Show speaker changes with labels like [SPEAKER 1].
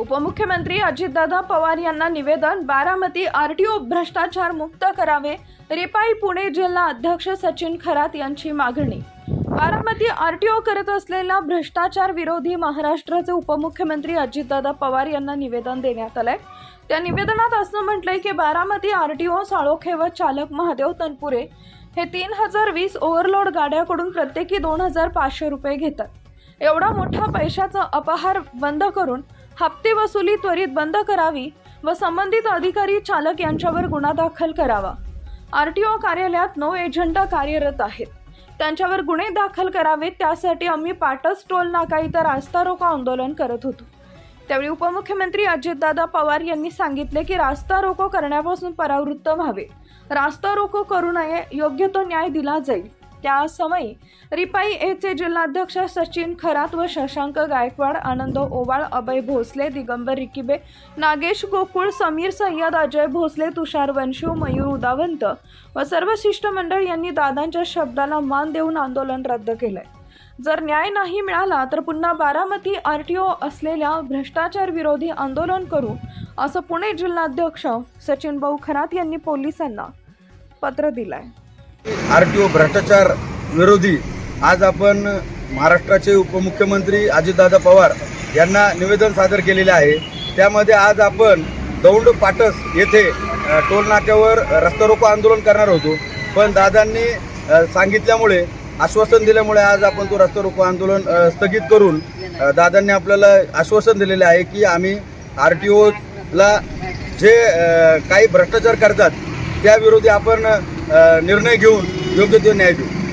[SPEAKER 1] उपमुख्यमंत्री अजितदादा पवार यांना निवेदन बारामती आर टी ओ भ्रष्टाचार मुक्त करावे. रिपाई पुणे जिल्हा अध्यक्ष सचिन खरात यांची मागणी. बारामती आर टी ओ करत असलेला भ्रष्टाचार विरोधी महाराष्ट्राचे उपमुख्यमंत्री अजितदादा पवार यांना निवेदन देण्यात आलंय. त्या निवेदनात असं म्हटलंय की बारामती आर टी साळोखे व चालक महादेव तनपुरे हे तीन हजार वीस ओव्हरलोड गाड्याकडून प्रत्येकी दोन हजार पाचशे रुपये घेतात. एवढा मोठा पैशाचा अपहार बंद करून हप्ते वसुली त्वरित बंद करावी व संबंधित अधिकारी चालक यांच्यावर गुन्हा दाखल करावा. आर टी ओ कार्यालयात नो एजंट कार्यरत आहेत. त्यांच्यावर गुन्हे दाखल करावेत त्यासाठी आम्ही पाटस टोल नाका इथं रास्ता रोको आंदोलन करत होतो. त्यावेळी उपमुख्यमंत्री अजितदादा पवार यांनी सांगितले की रास्ता रोको करण्यापासून परावृत्त व्हावे. रास्ता रोको करू नये योग्य तो न्याय दिला जाईल. त्या समयी रिपाई येथे जिल्हाध्यक्ष सचिन खरात व शशांक गायकवाड आनंद ओवाळ अभय भोसले दिगंबर रिकिबे नागेश गोकुळ समीर सय्यद अजय भोसले तुषार वंशू मयूर उदावंत व सर्व शिष्टमंडळ यांनी दादांच्या शब्दाला मान देऊन आंदोलन रद्द केलंय. जर न्याय नाही मिळाला तर पुन्हा बारामती आर टी ओ असलेल्या भ्रष्टाचार विरोधी आंदोलन करू असं पुणे जिल्हाध्यक्ष सचिन भाऊ खरात यांनी पोलिसांना पत्र दिलं आहे
[SPEAKER 2] आर टी ओ भ्रष्टाचार विरोधी आज आपण महाराष्ट्राचे उपमुख्यमंत्री अजितदादा पवार यांना निवेदन सादर केलेले आहे. त्यामध्ये आज आपण दौंड पाटस येथे टोलनाक्यावर टोल नाक्यावर रस्ता रोको आंदोलन करणार होतो. पण दादांनी सांगितल्यामुळे आश्वासन दिल्यामुळे आज आपण तो रस्ता रोको आंदोलन स्थगित करून दादांनी आपल्याला आश्वासन दिलेले आहे की आम्ही आर टी ओला जे काही भ्रष्टाचार करतात त्याविरोधी आपण निर्णय घेऊन योग्य तो न्याय देऊ.